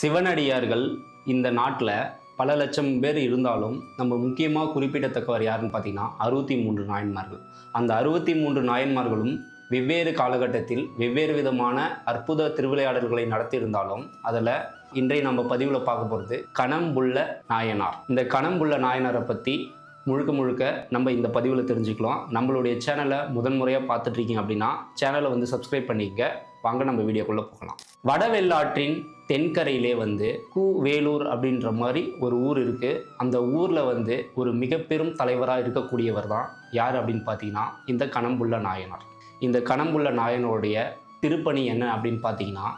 சிவனடியார்கள் இந்த நாட்டில் பல லட்சம் பேர் இருந்தாலும் நம்ம முக்கியமாக குறிப்பிடத்தக்கவர் யாருன்னு பார்த்தீங்கன்னா அறுபத்தி மூன்று நாயன்மார்கள். அந்த அறுபத்தி மூன்று நாயன்மார்களும் வெவ்வேறு காலகட்டத்தில் வெவ்வேறு விதமான அற்புத திருவிளையாடல்களை நடத்தியிருந்தாலும் அதில் இன்றைய நம்ம பதிவில் பார்க்க போகிறது கணம்புள்ள நாயனார். இந்த கணம்புள்ள நாயனாரை பற்றி முழுக்க முழுக்க நம்ம இந்த பதிவில் தெரிஞ்சுக்கலாம். நம்மளுடைய சேனலை முதன்முறையாக பார்த்துட்ருக்கீங்க அப்படின்னா சேனலை வந்து சப்ஸ்கிரைப் பண்ணிக்க வாங்க நம்ம வீடியோக்குள்ளே போகலாம். வடவெள்ளாற்றின் தென்கரையிலே வந்து கு வேலூர் அப்படின்ற மாதிரி ஒரு ஊர் இருக்குது அந்த ஊரில் வந்து ஒரு மிக பெரும் தலைவராக இருக்கக்கூடியவர் தான் யார் அப்படின்னு பார்த்தீங்கன்னா இந்த கணம்புள்ள நாயனார். இந்த கணம்புள்ள நாயனோடைய திருப்பணி என்ன அப்படின்னு பார்த்தீங்கன்னா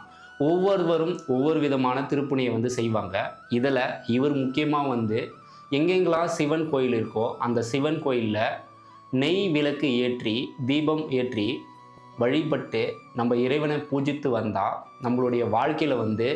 ஒவ்வொருவரும் ஒவ்வொரு விதமான திருப்பணியை வந்து செய்வாங்க. இதில் இவர் முக்கியமாக வந்து எங்கெங்கெல்லாம் சிவன் கோயில் இருக்கோ அந்த சிவன் கோயிலில் நெய் விளக்கு ஏற்றி தீபம் ஏற்றி வழிபட்டு நம்ம இறைவனை பூஜித்து வந்தால் நம்மளுடைய வாழ்க்கையில் வந்து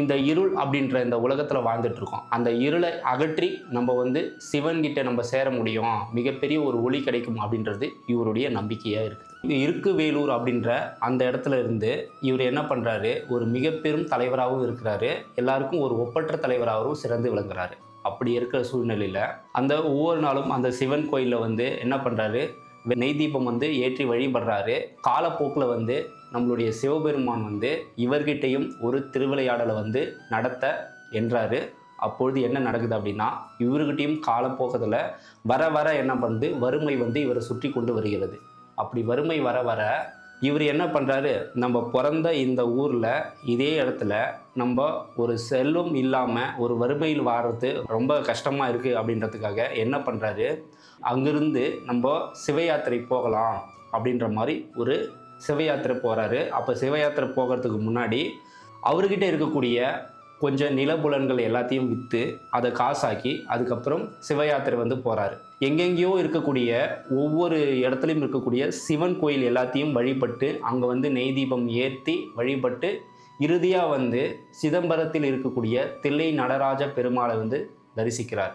இந்த இருள் அப்படின்ற இந்த உலகத்தில் வாழ்ந்துட்டுருக்கோம். அந்த இருளை அகற்றி நம்ம வந்து சிவன்கிட்ட நம்ம சேர முடியும். மிகப்பெரிய ஒரு ஒளி கிடைக்கும் அப்படின்றது இவருடைய நம்பிக்கையாக இருக்குது. இது இருக்கு வேலூர் அப்படின்ற அந்த இடத்துல இருந்து இவர் என்ன பண்ணுறாரு ஒரு மிக பெரும் தலைவராகவும் இருக்கிறாரு. எல்லாருக்கும் ஒரு ஒப்பற்ற தலைவராகவும் சிறந்து விளங்குறாரு. அப்படி இருக்கிற சூழ்நிலையில் அந்த ஒவ்வொரு நாளும் அந்த சிவன் கோயிலில் வந்து என்ன பண்ணுறாரு நெய் தீபம் வந்து ஏற்றி வழிபடுறாரு. காலப்போக்கில் வந்து நம்மளுடைய சிவபெருமான் வந்து இவர்கிட்டையும் ஒரு திருவிளையாடலை வந்து நடத்த என்றாரு. அப்பொழுது என்ன நடக்குது அப்படின்னா இவர்கிட்டையும் காலப்போக்கத்தில் வர வர என்ன பண்ணுது வறுமை வந்து இவரை சுற்றி கொண்டு வருகிறது. அப்படி வறுமை வர வர இவர் என்ன பண்ணுறாரு நம்ம பிறந்த இந்த ஊரில் இதே இடத்துல நம்ம ஒரு செல்வம் இல்லாமல் ஒரு வறுமையில் வாடுறது ரொம்ப கஷ்டமாக இருக்குது அப்படின்றதுக்காக என்ன பண்ணுறாரு அங்கிருந்து நம்ம சிவ யாத்திரை போகலாம் அப்படின்ற மாதிரி ஒரு சிவ யாத்திரை போகிறாரு அப்போ சிவயாத்திரை போகிறதுக்கு முன்னாடி அவர்கிட்ட இருக்கக்கூடிய கொஞ்சம் நிலபுலன்கள் எல்லாத்தையும் விற்று அதை காசாக்கி அதுக்கப்புறம் சிவயாத்திரை வந்து போகிறாரு எங்கெங்கேயோ இருக்கக்கூடிய ஒவ்வொரு இடத்துலையும் இருக்கக்கூடிய சிவன் கோயில் எல்லாத்தையும் வழிபட்டு அங்கே வந்து நெய் தீபம் ஏற்றி வழிபட்டு இறுதியாக வந்து சிதம்பரத்தில் இருக்கக்கூடிய தில்லை நடராஜ பெருமாளை வந்து தரிசிக்கிறார்.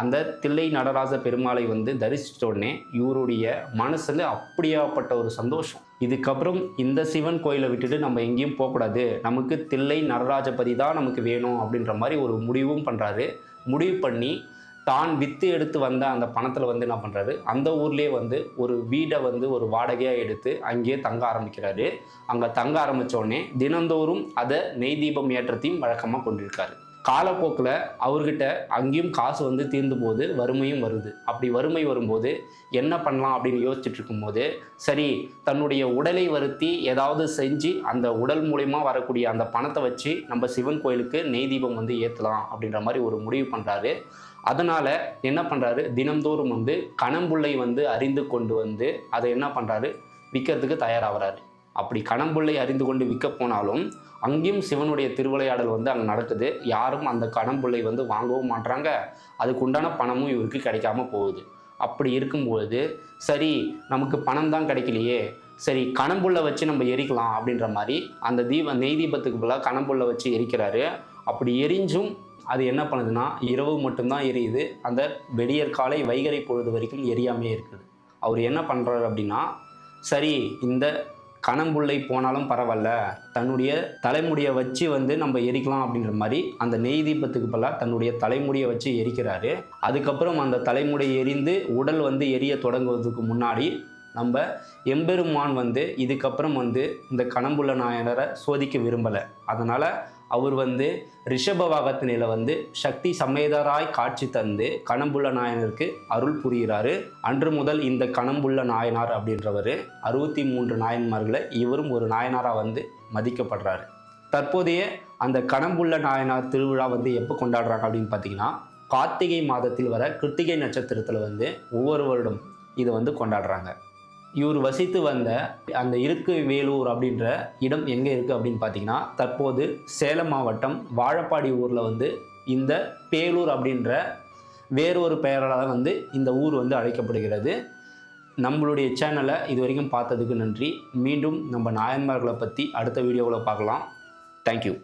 அந்த தில்லை நடராஜ பெருமாளை வந்து தரிசித்த உடனே இவருடைய மனசில் அப்படியாப்பட்ட ஒரு சந்தோஷம். இதுக்கப்புறம் இந்த சிவன் கோயிலை விட்டுட்டு நம்ம எங்கேயும் போகக்கூடாது. நமக்கு தில்லை நடராஜபதி தான் நமக்கு வேணும் அப்படின்ற மாதிரி ஒரு முடிவும் பண்ணுறாரு முடிவு பண்ணி தான் வித்து எடுத்து வந்த அந்த பணத்தில் வந்து என்ன பண்ணுறாரு அந்த ஊர்லேயே வந்து ஒரு வீடை வந்து ஒரு வாடகையாக எடுத்து அங்கேயே தங்க ஆரம்பிக்கிறாரு. அங்கே தங்க ஆரம்பித்தோடனே தினந்தோறும் அதை நெய் தீபம் ஏற்றத்தையும் வழக்கமாக கொண்டிருக்காரு. காலப்போக்கில் அவர்கிட்ட அங்கேயும் காசு வந்து தீர்ந்து போது வறுமையும் வருது. அப்படி வறுமை வரும்போது என்ன பண்ணலாம் அப்படின்னு யோசிச்சுட்டு இருக்கும்போது சரி தன்னுடைய உடலை வருத்தி ஏதாவது செஞ்சு அந்த உடல் மூலயமா வரக்கூடிய அந்த பணத்தை வச்சு நம்ம சிவன் கோயிலுக்கு நெய் தீபம் வந்து ஏற்றலாம் அப்படின்ற மாதிரி ஒரு முடிவு பண்ணுறாரு அதனால் என்ன பண்ணுறாரு தினந்தோறும் வந்து கணம்புள்ளை வந்து அறிந்து கொண்டு வந்து அதை என்ன பண்ணுறாரு விற்கிறதுக்கு தயாராகிறாரு. அப்படி கணம்புள்ளை அறிந்து கொண்டு விற்க போனாலும் அங்கேயும் சிவனுடைய திருவிளையாடல் வந்து அங்கே நடக்குது. யாரும் அந்த கடம்புள்ளை வந்து வாங்கவும் மாட்றாங்க. அதுக்கு உண்டான பணமும் இவருக்கு கிடைக்காம போகுது. அப்படி இருக்கும்பொழுது சரி நமக்கு பணம் தான் கிடைக்கலையே. சரி கணம்புள்ள வச்சு நம்ம எரிக்கலாம் அப்படின்ற மாதிரி அந்த தீப நெய் தீபத்துக்கு பதிலாக கணம்புள்ள வச்சு எரிக்கிறாரு. அப்படி எரிஞ்சும் அது என்ன பண்ணுதுன்னா இரவு மட்டும்தான் எரியுது. அந்த வெடியற் காலை வைகறை பொழுது வரைக்கும் எரியாமே இருக்குது. அவர் என்ன பண்ணுறாரு அப்படின்னா சரி இந்த கணம்புள்ளை போனாலும் பரவாயில்ல. தன்னுடைய தலைமுடியை வச்சு வந்து நம்ம எரிக்கலாம் அப்படின்ற மாதிரி அந்த நெய் தீபத்துக்கு பதிலாக தன்னுடைய தலைமுடியை வச்சு எரிக்கிறாரு. அதுக்கப்புறம் அந்த தலைமுடி எரிந்து உடல் வந்து எரிய தொடங்குவதற்கு முன்னாடி நம்ம எம்பெருமான் வந்து இதுக்கப்புறம் வந்து இந்த கணம்புள்ள நாயனரை சோதிக்க விரும்பலை. அதனால் அவர் வந்து ரிஷபவாகத்தினில வந்து சக்தி சமேதராய் காட்சி தந்து கணம்புள்ள நாயனருக்கு அருள் புரிகிறாரு. அன்று முதல் இந்த கணம்புள்ள நாயனார் அப்படின்றவர் அறுபத்தி மூன்று நாயன்மார்களை இவரும் ஒரு நாயனாராக வந்து மதிக்கப்படுறாரு. தற்போதைய அந்த கணம்புள்ள நாயனார் திருவிழா வந்து எப்போ கொண்டாடுறாங்க அப்படின்னு பார்த்தீங்கன்னா கார்த்திகை மாதத்தில் வர கிருத்திகை நட்சத்திரத்தில் வந்து ஒவ்வொரு வருடம் இதை வந்து கொண்டாடுறாங்க. இவர் வசித்து வந்த அந்த இருக்கு வேலூர் அப்படின்ற இடம் எங்கே இருக்குது அப்படின்னு பார்த்தீங்கன்னா தற்போது சேலம் மாவட்டம் வாழப்பாடி ஊரில் வந்து இந்த பேலூர் அப்படின்ற வேறொரு பெயரால் தான் வந்து இந்த ஊர் வந்து அழைக்கப்படுகிறது. நம்மளுடைய சேனலை இது வரைக்கும் பார்த்ததுக்கு நன்றி. மீண்டும் நம்ம நாயன்மார்களை பற்றி அடுத்த வீடியோவில் பார்க்கலாம். தேங்க்யூ